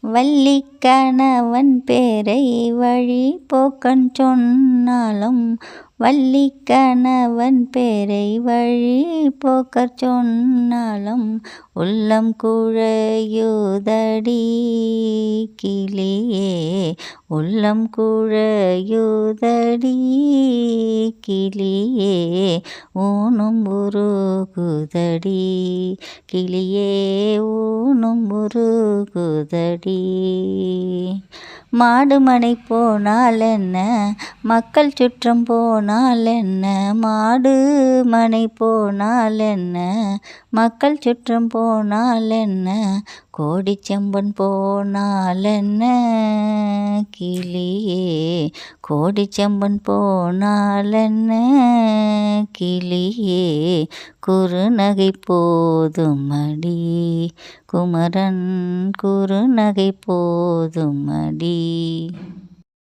வள்ளி கணவன் பேரை வழி போக்கன் சொன்னாலும் வள்ளி கணவன் பேரை வழி போக்கற் சொன்னாலும் உள்ளம் குழையுதடி. கிளியே உள்ளம் குழையுதடி. கிளியே ஊனும் உருகுதடி. கிளியே ஊனும் உருகுதடி. மாடுமனை போனால் என்ன மக்கள் சுற்றம் போனால் என்ன மாடு மனை போனால் என்ன மக்கள் சுற்றம் போனால் என்ன கோடி செம்பன் போனால் என்ன கிளியே. கோடி செம்பன் போனாலென்ன? கிளியே குறுநகை போதுமடி குமரன் குறுநகை போதுமடி